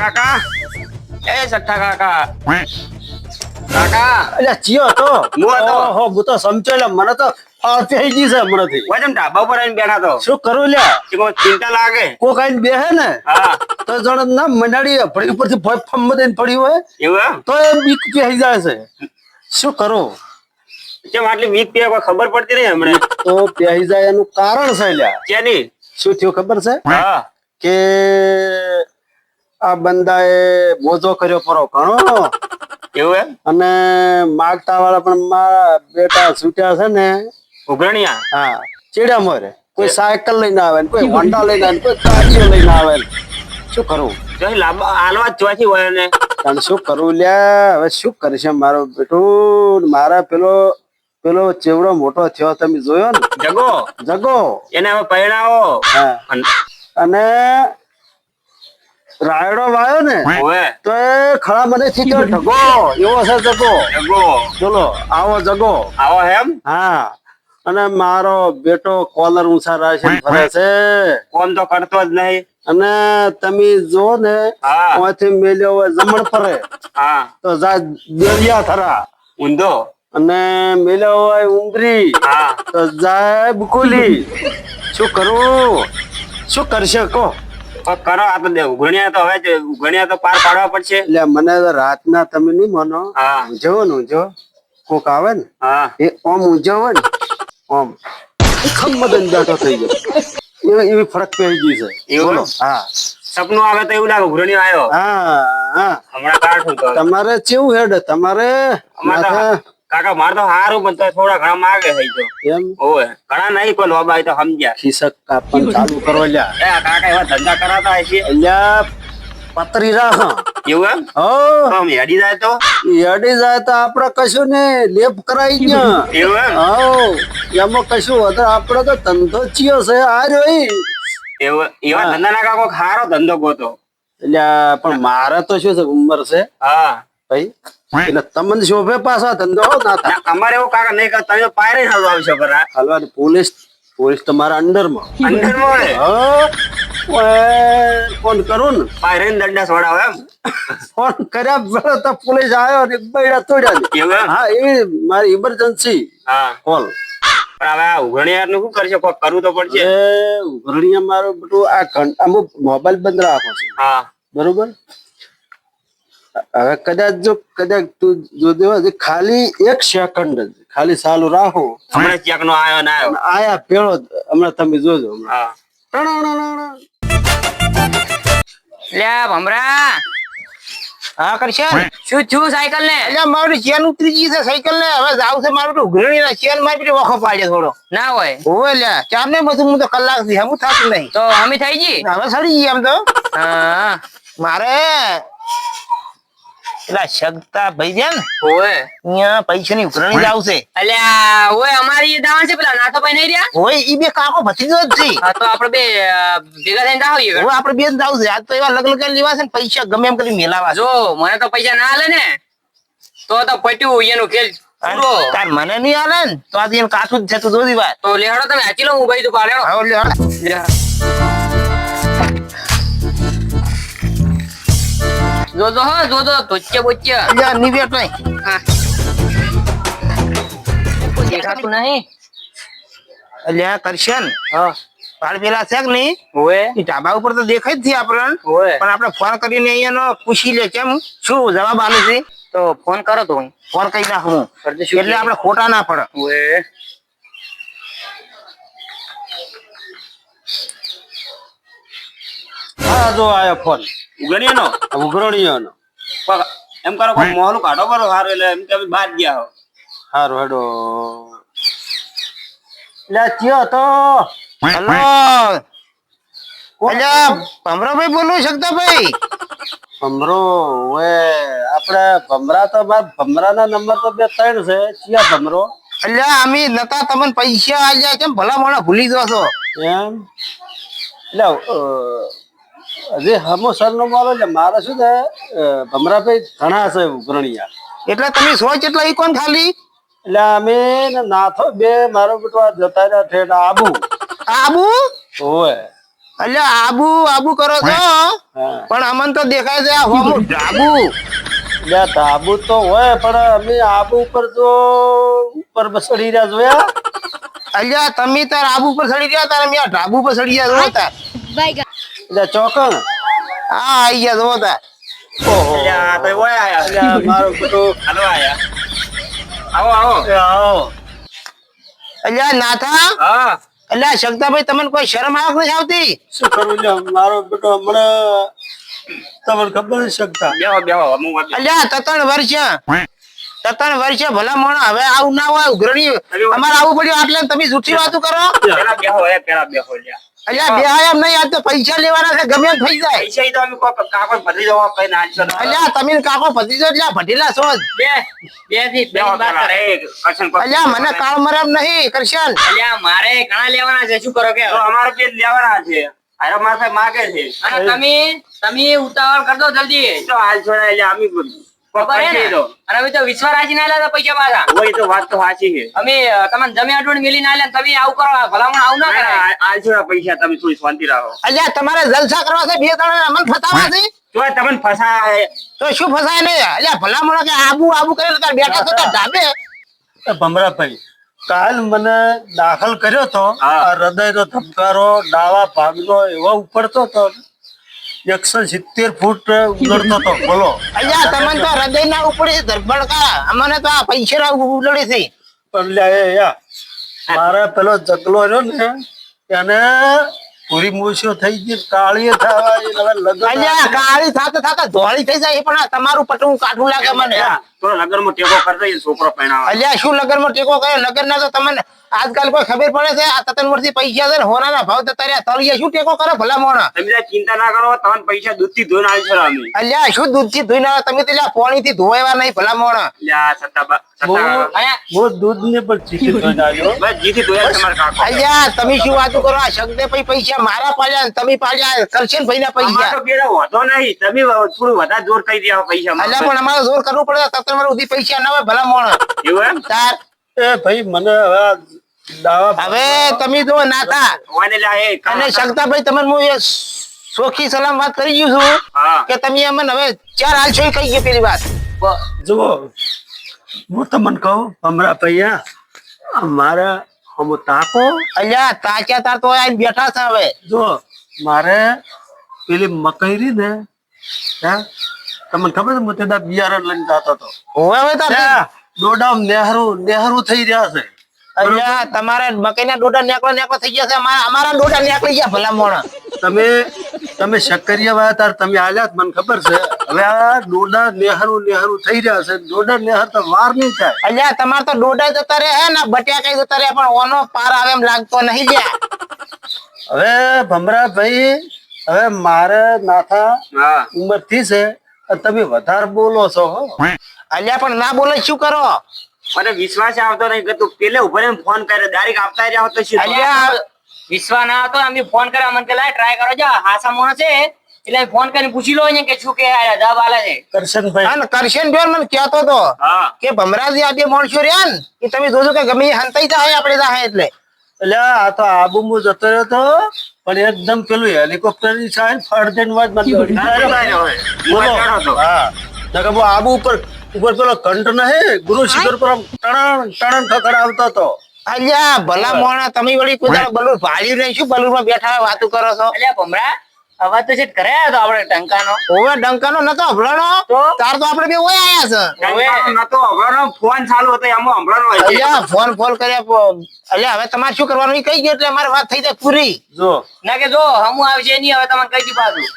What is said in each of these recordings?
કાકા એ સઠ્ઠા કાકા કાકા એટલે ચિયો તો. ઓહો હું તો સમજો લે મને તો ફાફી ગઈ છે હમણાંથી વજન ઢાબા પર આવીને બેઠા તો. શું કરું લે ચિંતા લાગે? કોક આઈને બેહે ને હા. તો જણ ના મંડાડી ફળી ઉપરથી ફમ દઈને પડી હોય. એવું તો એ બીક થઈ જાય છે. શું કરું? કેમ આટલી વીક પીએ કોઈ ખબર પડતી નહીં હમણે? તો પહેરી જાય એનું કારણ છે લ્યા. કેની શું થયું ખબર છે? હા. કે આ બંદાએ મોજો કર્યો પરો ઘણો. એવું એમ? અને માગતા વાળા પણ મારા બેટા છૂટ્યા છે ને. ઉઘરણિયા? હા. ચીડા મોરે. કોઈ સાયકલ લઈને આવે ને કોઈ હોન્ડા લઈને આવે ને કોઈ ગાડીઓ લઈને આવે ને. શું કરવું જોઈ લાંબા આલવા જોવાથી હોય ને પણ શું કરવું લ્યા? હવે શું કરીશ મારો બેટું? મારા પેલો પેલો ચેવડો મોટો થયો તમે જોયો ને? જગો. જગો. એને હવે પહેણાવો હા. અને રાયડો વાયો ને તો એ ખડા મને થયો ઢગો. એવો છે જગો જગો બોલો આવો જગો આવો એમ હા. અને મારો બેટો કોલર ઊંચા રાખે ફરે છે. કોમ તો કરતો જ નહીં. અને તમે જો ને ઓથી મેલ્યો હોય જમણ ફરે. હા. તો જા દરિયા થરા. ઊંધો. અને મેલ્યો હોય ઉંદરી હા. તો જાય બુકુલી. શું કરું? શું કરશે કો કરો આ તો ઉઘણ્યા તો હવે ઉઘણ્યા તો પાર પાડવા પડશે. એટલે મને તો રાતના તમે નહીં માનો હા. ઊંઝો ને ઉજવો કોક આવે ને હા. એ ઓમ ઉજવો ને ઓમ. ખમ્મદન બેઠો થઈ ગયો. એવી એવી ફરક પડી ગઈ છે. એવું? હા. સપનું આવે તો એવું લાગે ઉઘરણી આવ્યો. હા હા. હમણાં કાઢું તમારે કેવું હેડ? તમારે કાકા મારે તો સારું પણ તો થોડા ઘણા માગે થઈ તો. એમ? ઓય ઘણા નહીં પણ બાબા તો સમજ્યા. ખિસક કાપવાનું ચાલુ કરો લ્યા. એ કાકા એવા ધંધા કરાતા છે. અલ્યા પતરી રાખ એવું એમ? હો. તો આમ હેડી જાય તો? અડી જાય તો આપણે કશું ને લેપ કરાઈ ગયા. એવું એમ? હો. એમાં કશું વધારે આપડે તો ધંધો ચિયો છે આ રોઈ એવો એવા ધંધા ના કાકો સારો ધંધો ગોતો. એટલે પણ મારે તો શું છે ઉંમર છે? હા. ભાઈ? એટલે તમને શોભે પાછા ધંધો ના થાય. અમારે એવું કાકા નહીં કરતા. તમે પાયરે હાલ આવશો ખરા. હલવા પોલીસ પોલીસ તમારા અંડરમાં અંદર મળે ફોન કરું ને. પાયરે દંડા છોડાવે એમ? ફોન કર્યા પેલો તો પોલીસ આવ્યો ને બૈડા તોડ્યા. એવું હા એ મારી ઇમરજન્સી હા. કોલ પણ હવે ઉઘરણિયારનું શું કરશે? કોઈ કરવું તો પડશે. ઉઘરણીયા મારું બધું આ અમુક મોબાઈલ બંધ રાખો છે. હા. બરોબર? હવે કદાચ જો કદાચ તું જો દેવા છે, ખાલી એક સેકન્ડ જ. ખાલી ચાલુ રાખો. હમણાં ચેક નો આયો ના આયો. આયા પેલો હમણાં તમે જોજો હમણાં. હા. લ્યા ભમરા. હા કરશે શું થયું સાયકલ ને? એટલે મારું ચેન ઉતરી ગઈ છે સાયકલ ને. હવે જાવ છે મારું તો ઉઘરણી ના ચેન મારી પેલી વખો પાડે થોડો. ના હોય. હોય લ્યા ચાર ને બધું હું તો કલાકથી હમું થતું નહીં. તો હમી થઈ ગઈ? હવે સડી ગઈ આમ તો. હા. મારે પેલા શકતા ભાઈ છે ને ઓય અહીંયા પૈસા ની ઉઘરણી છે અલ્યા ઓય અમારી દાવા છે પેલા નાથો ભાઈ નહીં રહ્યા? ઓય ઈ બે કાકો ભતીજો જ છે. હા તો આપણે બે ભેગા થઈને જાવ હવે આપડે બે જાવ છે. આજ તો એવા લગ્ન કરી લેવા છે ને પૈસા ગમે એમ કરી મેલાવા જો મને તો પૈસા ના આલે ને તો તો પટ્યું એનું ખેલ તાર મને નહીં આલે ને તો આજે કાઠું જ છે તું જોધી વાત તો લેહડો તમે હાચી લો હું ભાઈ તું પાડ્યો હા. લ્યો જો હા જોજો જો જો તોચ્ચે બોચ્ચે લ્યો નિવેટ હા. દેખાતું નહીં. અલ્યા કરશન પાડ પેલા છે કે નહીં? ઓય ઈ ઢાબા ઉપર તો દેખાય જ છે આપણને. ઓય પણ આપણે ફોન કરીને અહીંયા પૂછી લે કેમ શું જવાબ આલે છે? તો ફોન કરો તો હું. ફોન કઈ નાખું. એટલે આપણે ખોટા ના પડે. ઓય હા જો આયો ફોન. ઉઘરણીયાનો? કોક એમ કરો કોઈ મોહલું કાઢો કરો સારું એટલે એમ કે અમે બહાર ગયા હો. હારું હેડો. લે ચિયો તો? હેલો. અલ્યા ભમરાભાઈ બોલું શકતા ભાઈ ભમરો ઓએ આપણે ભમરા તો બાર ભમરાના નંબર તો બે ત્રણ છે. ચિયા ભમરો? અલ્યા અમે નતા તમને પૈસા આલ્યા કેમ ભલા મોણા ભૂલી ગયો છો એમ એટલે અ, હજી હમો સરનો મારો એટલે મારે શું છે ભમરાભાઈ ઘણા છે ઉઘરણિયા. એટલે તમે સો કેટલા ઈ કોણ ખાલી? એટલે અમે ને નાથો બે મારો બેટો આ જતા રહ્યા ઠેઠ આબુ. આબુ? ઓય એટલે આબુ આબુ કરો છો? પણ અમન તો દેખાય છે આ હોમું ઢાબુ એટલે તાબુ તો હોય પણ અમે આબુ ઉપર તો ઉપર બસડી રહ્યા જોયા અલ્યા તમે તાર આબુ પર સડી ગયા તાર મેં ઢાબુ પર સડી ગયા જો તાર. એટલે ચોકણ? આ આઈ ગયા જોવો તા ઓહો. એટલે આ તો ઓય આયા. એટલે મારો બેટો હાલો આયા. આવો આવો. આવો. અલ્યા નાથા? હા. અલ્યા શક્તાભાઈ તમને કોઈ શરમ આવક નથી આવતી? શું કરું લ્યા? મારો બેટો હમણાં તમને ખબર નથી શકતા? બેહો બેહો વાર અલ્યા તતણ વર્ષ તતણ વર્ષે ભલા મોણા. હવે આવું ના હોય ઉઘરણી. અમારે આવું પડ્યું આટલે તમે જૂઠી વાતો કરો? પેલા બેહો પેલા બેહો લ્યા. અલ્યા બે આયા નહીં આજ તો પૈસા લેવાના છે ગમે થઈ જાય. પૈસા તો અમે કાકો ભરી દો કઈ ના આલશો ને. અલ્યા તમે કાકો ભરી દો એટલે ભટીલા છો બે બેથી બે ત્રણ વાત કરે. કરશન અલ્યા મને કાળ મરમ નહીં કરશન. અલ્યા મારે ઘણા લેવાના છે શું કરો કે? તો અમારે બે લેવાના છે. અરે મારે માગે છે. અને તમે તમે ઉતાવળ કર દો જલ્દી. તો હાલ છોડાય એટલે અમે અને અમે તો વિશ્વાસ રાખી ના લેતા પૈસા પાછા. ઓય તો વાત તો સાચી છે. અમે તમને જમે અડવણ મિલી ના લે તમે આવું કરો ભલામણ આવું ના કરાય. હાલ પૈસા તમે થોડી શાંતિ રાખો. અલ્યા તમારે જલસા કરવા છે બે ત્રણ અમન ફસાવા છે? તો તમને ફસાય. તો શું ફસાય નહીં? અલ્યા ભલામણ કે આબુ આબુ કરે તાર બેઠા તો ધાબે? ભમરાભાઈ કાલ મને દાખલ કર્યો તો હૃદયનો ધબકારો ડાવા ભાગનો એવો ઉપડતો તો એકસો સિત્તેર ફૂટ ઉલડતો હતો. બોલો. અલ્યા તમને તો હૃદય ના ઉપડી ધરબડકા અમને તો આ પૈસા ઉલડી છે પણ મારે પેલો જગલો રહ્યો ને એને પૂરી મૂછો થઈ ગઈ કાળી થવા કાળી થાતા થાતા ધોળી થઈ જાય પણ તમારું પટવું કાઠું લાગે મને. તો લગનમાં ટેકો છોકરો પહેણાવા. અલ્યા શું લગનમાં ટેકો કરે લગન ના તો તમને આજકાલ કોઈ ખબર પડે છે? આ તતન વર્ષથી પૈસા છે ને હોનાના ભાવ તો તારે તળિયા શું ટેકો કરે ભલા મોણા? તમે ચિંતા ના કરો તમને પૈસા દૂધથી ધોઈને અમે અલ્યા શું દૂધથી ધોઈને આવે? તમે તો પોણી થી ધોવાવા નહીં ભલા મોણા. સત્તા તમે શું વાતો કરો? આ શબ્દે પછી પૈસા મારા પાડ્યા તમે પાડ્યા કરશન ભાઈ ના પૈસા તો બેડા નહીં. તમે થોડું વધારે જોર કરી દે પૈસા. અલ્યા પણ અમારે જોર કરવું પડે તતન ઉધી પૈસા ના હોય ભલા મોણ એવું એમ? તાર. એ ભાઈ મને હવે હવે તમે જો નાતા. અને શકતાભાઈ તમને હું એ સોખી સલામ વાત કરી ગયું છું કે તમે અમને હવે ચાર હાલ છો કહી ગઈ પેલી વાત. જુઓ હું તમને કહું હમણાં પૈયા મારા હમો તાકો. અલ્યા તાક્યા તાર તો આઈ બેઠા છે હવે. જો મારે પેલી મકઈ રહી ને હે તમને ખબર છે હું તે દા બિયારણ લઈને જતો હતો. હવે ત્યાં દોડામ નેહરુ નેહરું થઈ રહ્યા છે. અહીંયા તમારા મકાઈના ડોડા નેકળો નેકળો થઈ ગયા છે અમારા અમારા ડોડા નીકળી ગયા ભલા મોણા તમે તમે શક્કરિયા વાયા તાર તમે આલ્યા મને ખબર છે. હવે આ ડોડા નેહરુ નેહરુ થઈ રહ્યા છે. ડોડા નેહર તો વાર નહીં થાય. અહીંયા તમાર તો ડોડા જતા રહે હે ને બટિયા કઈ જતા રહે પણ ઓનો પાર આવે એમ લાગતો નહીં ગયા હવે ભમરા ભાઈ હવે મારે નાથા હા. ઉંમરથી છે. તમે વધારે બોલો છો હો. અલ્યા પણ ના બોલે શું કરો? મને વિશ્વાસ આવતો નહીં કે તું પેલે ઊભો રહીને ફોન કરે ડાયરેક્ટ આપતા રહ્યા હોત તો શું અલ્યા વિશ્વાસ ના આવતો અમે ફોન કર્યા મને કે લાય ટ્રાય કરો જા હાસા મોણ છે. એટલે ફોન કરીને પૂછી લો કે શું કે આ જવાબ આલે છે. કરશનભાઈ. અને કરશન જોર મને કહેતો તો હા. કે ભમરાજી આ બે માણસો રહ્યા ને એ તમે જોજો કે ગમે હંતાઈ જાય આપણે જાય એટલે. એટલે આ તો આબુ જતો રહ્યો તો પણ એકદમ પેલું હેલિકોપ્ટરની સાઈડ ફરજન વાત. હું બોલો. હા. આબુ ઉપર ઉપર પેલો કંટ નહે ગુરુ શિખર પર ટણણ ટણણ આવતો હતો. અલ્યા ભલા મોણા તમે વળી કોઈ દાડો બલૂન ભાળ્યું નહીં? શું બલૂનમાં બેઠા વાતો કરો છો? અલ્યા ભમરા અવાજ તો છે કરે તો આપણે ટંકાનો ઓવે ડંકાનો નતો તાર તો આપણે બે ઓય આયા છે. હવે નતો હમણાંનો ફોન ચાલુ હતો એમાં. અલ્યા ફોન ફોન કર્યા પ- અલ્યા હવે તમારે શું કરવાનું? એ કહી ગયો એટલે અમારી વાત થઈ જાય પૂરી. જો. ના કે જો હમું આવશે નહીં હવે તમને કહી દીધું પાછું.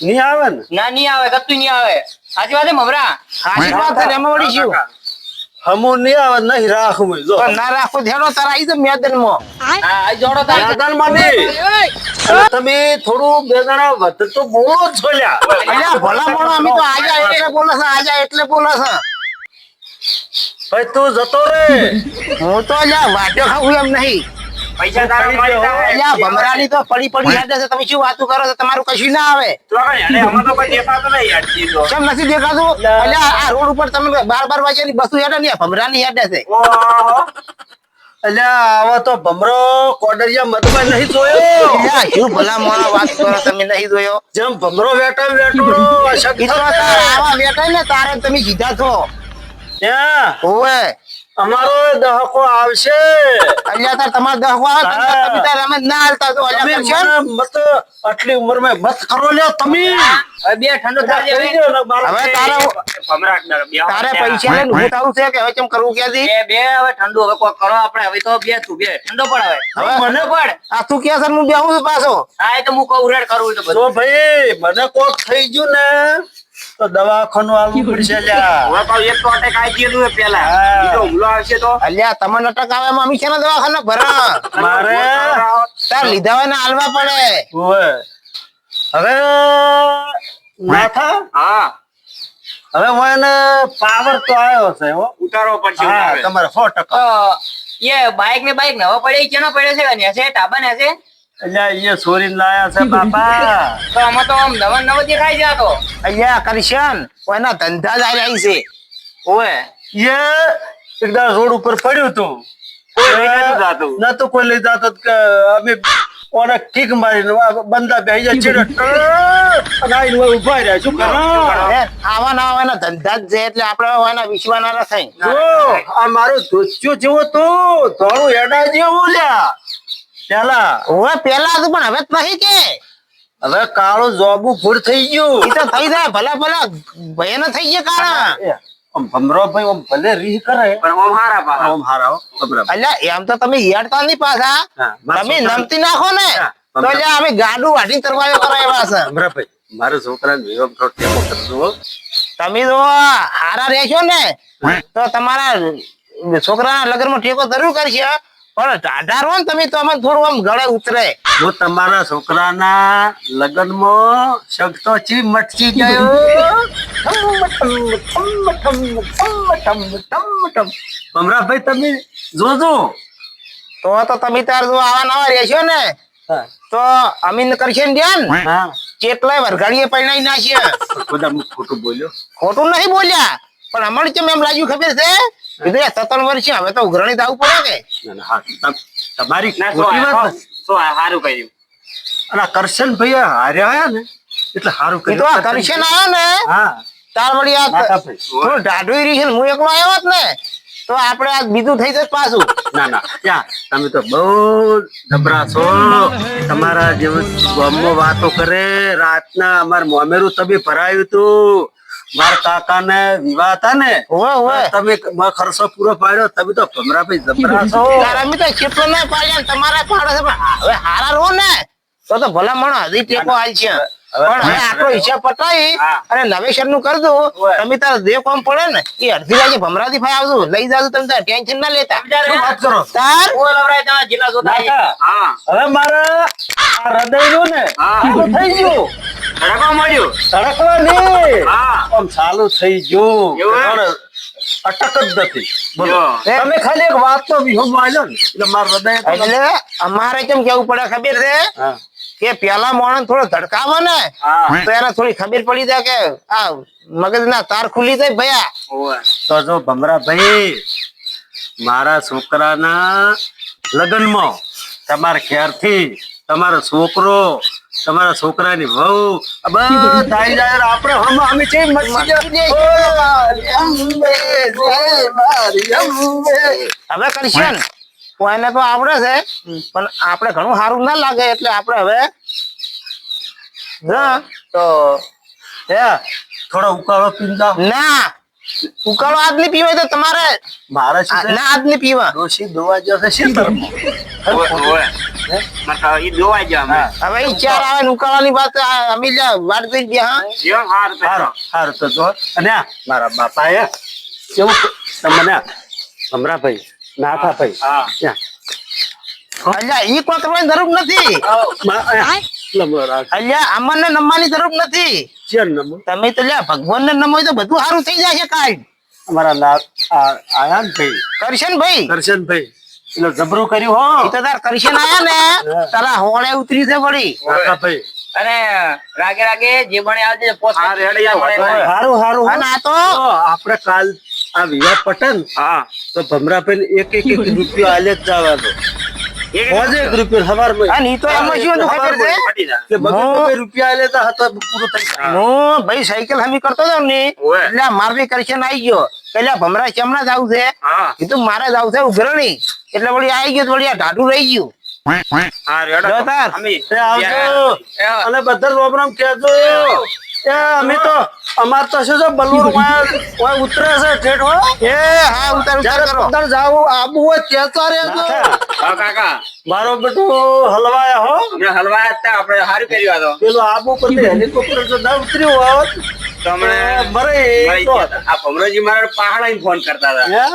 નહીં આવે ને? ના નહીં આવે કતું નહીં આવે. સાચી વાત છે આશીર્વાદ છે ને એમાં વળી શું? હમું નહીં આવે નહીં રાખું જો. ના રાખો ધેડો તારા આવી જાય મેદાનમાં આ જોડો તાર. તમે થોડું બે જણા વધુ તો બોલો છો અલ્યા ભલા મોણો અમે તો આજા એટલે બોલે છે આજા એટલે બોલે છે. ભાઈ તું જતો રે. હું તો અલ્યા વાટ્યો ખાવું એમ નહીં. પૈસા તારા મળી જાય. ભમરાની તો પડી પડી હેડે છે. તમે શું વાતો કરો છો? તમારું કશું ના આવે. તો હેડે, આમાં તો કોઈ દેખાતું નહીં યાર કેમ નથી દેખાતું? એટલે આ રોડ ઉપર તમે બાર બાર વાગ્યાની બસો હેડે ને ભમરાની હેડે છે ઓહો. અલ્યા તો ભમરો કોડરિયા મધમાં નહીં જોયો. શું ભલા મોણા વાત કરો તમે નહીં જોયો? જેમ ભમરો વેટો આવા વેટાય ને તારે તમે સીધા છો. ઓવે અમારો દહકો આવશે. અલ્યા તાર તમારે તમે તાર અમે ના હાલતા તો અલ્યા કરશો મત આટલી ઉંમરમાં મત કરો લ્યા તમે. બે ઠંડો થાય કરી દ્યો ને મારો હવે તારે ભમરાટ ના તારે પૈસા લઈને છે કે હવે કેમ કરવું ક્યાંથી? બે બે હવે ઠંડુ હવે કોઈ કરો આપણે. હવે તો બે તું બે. ઠંડો પડ હવે. હવે? મને પડ. આ તું કે સર હું બેહું છું પાછો. હા એ તો હું રેડ તો ભાઈ મને કોક થઈ ગયું ને તો દવાખાનું આવવું પડશે લ્યા. હવે પાછું એક તો અટેક આવી ગયેલું છે પેલા. હા. બીજો હુમલો આવશે તો. અલ્યા તમને અટક આવે એમાં અમી છે ને દવાખાને ભરા? મારે? તાર લીધા હોય ને હાલવા પડે. હવે નાથા હા. હવે હું એને પાવર તો આવ્યો છે હો. ઉતારવો પડશે હા તમારે સો ટકા. તો એ બાઈક ને બાઈક નવો પડે કેનો પડે છે? ને છે ટાબા ને છે? એટલે એ સોરી લાયા છે બાપા. તો આમાં તો આમ નવો નવો દેખાય આ તો. અલ્યા કરશન કોઈના ધંધા જ આવી છે. ઓએ એ એકદા રોડ ઉપર પડ્યું તું. કોઈ લઈ નતું જાતું. નતું કોઈ લઈ જાતો કે અમે ઓને કિક મારીને બંદા બે જાય ચીડે. ટક અને ઊભા ઊભા રહ્યા. શું કરો આવા ના આવા એના ધંધા જ છે એટલે આપણે આવાના વિશ્વાના જો આ મારું ધોતિયું જેવો તું. ધોળું એડા જેવું લ્યા. પેલા. હવે પેલા હતું પણ હવે તો નહીં કે. હવે કાળો જોબુ ફૂડ થઈ ગયું. ઈ તો થઈ જાય ભલા ભલા. ભયનો થઈ ગયા કાળા. એ, ભમરો ભાઈ આમ ભલે રીહ કરે પણ ઓમ હારા પાછા. આમ હારા હો, એમ તો તમે હેડતા નહીં પાછા. તમે છોકરા- નમતી નાખો ને તો અમે ગાડું વાટી તરવાયો કરો છે. ભમરા ભાઈ મારા છોકરાને વિવાહ થોડો ટેકો કરજો તમે જો હારા રહેશો ને તો તમારા છોકરાના લગ્નમાં ટેકો જરૂર કરશે. પણ ટાઢા રહો ને તમે તો અમે થોડું આમ ગળે ઉતરે. હું તમારા છોકરાના લગ્નમાં શક તો ચી મટકી ગયો. ભમરાભાઈ તમે જોજો. તો તો તમે તાર જો આવા નવા રહેશો ને તો અમીન કરશે ને ધ્યાન? કેટલાય વરઘાડીએ પરણાઈ નાખીએ. બધા ખોટું બોલ્યો. ખોટું નહીં બોલ્યા. પણ અમારે કેમ એમ લાગ્યું ખબર છે? કીધું સત્તર વર્ષ હવે તો ઉઘરણી થવું પડે કે? ના, ના, હા, તમ- તમારી ના ખોટી વાત આ- નથી. સો આ હારું કર્યું. અને કરશન ભાઈ હાર્યા ને એટલે સારું કર્યું. કરશન આવ્યો ને? તાર વળી આ થોડું ઢાઢું રહી છે ને હું એકલો આવ્યો જ ને તો આપણે આ બીજું થઈ જાય પાછું. ના ના ત્યાં તમે તો બહુ નબરા છો. તમારા જેવું ગામમાં વાતો કરે રાતના અમાર મોમેરું તમે ભરાયું તું. મારા કાકા ને વિવાહ હતા ને તમે ખર્ચો પૂરો પાડ્યો તમે તો ભમરાભાઈ જબરા છો. અમે તો કેટલો ના પાડ્યા તમારા પાડો છે પણ હવે હારા રહો ને. તો તો ભલા મણો હજી ટેકો હાલ છે. પણ હવે આટલો હિસાબ પટાઈ અને નવેસરનું કરી દઉં. તમે તાર જે કામ પડે ને એ અડધી વાગે ભમરાથી ભાઈ આવજો. લઈ જાજો તમે તાર ટેન્શન ના લેતા. વાત કરો? તાર? ઓ લવરાય તમારા જિલ્લા જોતા હા. હવે મારે હૃદયનું ને થઈ ગયું. ધડકો મળ્યું? ધડકવા નહીં. આમ ચાલુ થઈ ગયું. એવું એમ? પણ અટક જ નથી. તમે ખાલી એક વાત તો વિહોમાં આલ્યો ને. એટલે મારું હૃદય એટલે અમારે કેમ કેવું પડે ખબર છે? કે પેલા મોણસ થોડો ધડકાવો ને તો એને થોડી ખબર પડી જાય કે આ મગજ ના તાર ખુલી જાય ભયા. તો જો ભમરા ભાઈ મારા છોકરાના લગ્નમાં તમારા ખ્યારથી તમારો છોકરો તમારા છોકરાની વહુ. આ જાય આપણે હમ અમે છે. હવે કરશે ને. તો એને તો આવડે છે પણ આપણે ઘણું સારું ના લાગે એટલે આપણે હવે તો હે થોડો ઉકાળો પીંદા ના. ઉકાળો આજ નહીં પીવાય તો તમારે મારે? ના નહીં પીવા. ડોસી દોવા જશે છે. હા. હવે ઈ આવે ઉકાળાની વાત અમે વાત કરી દે હા? જીવન તો હારું, હારું તો જો. અને મારા બાપા એ કેવું તમને આ ભમરાભાઈ નાથાભાઈ હા. અલ્યા ઈ કોઈ કરવાની જરૂર નથી. અલ્યા અમરને નમવાની જરૂર નથી. ચેન નમો. તમે તો લ્યા ભગવાનને નમો તો બધું સારું થઈ જાય છે કાંઈ. અમારા લા આયાન ભાઈ. કરશન ભાઈ. કરશે ભાઈ. એટલે જબરું કર્યું હો. તો તાર કરશન આયા ને. તારા હોળે ઉતરી છે વળી. ભાઈ. અને રાગે રાગે જે બને આવજે પોસ્ટ આ રેડી હારું હારું હો. અને આ તો આપણે કાલ આ વિવાહ પટન. હા. તો ભમરાભાઈ એક એક એક રૂપિયો આલે જ જવાનો. હોજે રૂપિયો હવારમાં અને ઈ તો એમાં શું હતું? ખબર છે? કે બબે રૂપિયા આલે તો હતો થઈ જાય. ભાઈ સાયકલ હમી કરતો હતો ને એટલે મારવી કરશન આવી ગયો. પેલા ભમરા ચમના જ આવું છે કીધું મારે જ આવું છે ઉઘરો નહીં. એટલે વળી આવી ગયો તો વળી આ ઢાઢું રહી ગયું. હા રેડો તાર. અને બધા રોમ રોમ કહેજો એ અમે તો અમાર તો શું છે બલુર ઉતરે છે ઠેઠ હો. એ હા ઉતાર ઉતાર કરો. ઉતાર જાવ આબુ હોય કહેતા રહેજો. હા કાકા. મારો બેટો હલવાયા હો. હમણાં હલવાયા જ આપણે સારું કર્યું આ પેલો આબુ પર હેલિકોપ્ટર જો ના ઉતર્યું હોત તમને મરે તો. આ ભમરોજી મારા પહાડા ફોન કરતા હતા?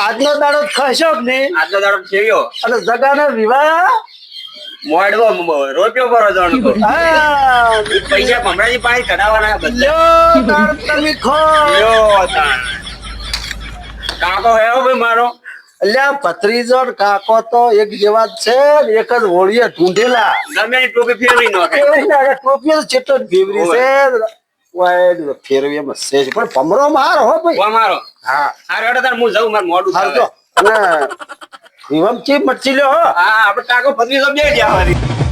આજનો દાડો ખસ્યો જ નહીં. આજનો દાડો થયો અને જગાનો વિવાહ મોડવો રોપ્યો પર તો. પૈસા ભમરાજી પાસે કઢાવવાના બધા. તમે ખો. લ્યો કાકો ભાઈ મારો? અલ્યા કાકો તો એક જેવા જ છે એક જ હોળીએ ઢૂંઢેલા. ગમે ટોપી ફેરવી નાખે ટોપી તો ચેટો જ ભીવરી છે. ફેરવી એમ છે. પણ ભમરો મારો હો ભાઈ. મારો. હા. હા રેડો તાર હું જઉં મારે મોડું હાલ થાય તો અને ચી મચ્છી લ્યો હો. હા આપણે ટાકો પત્ની સમજાઈ ગયા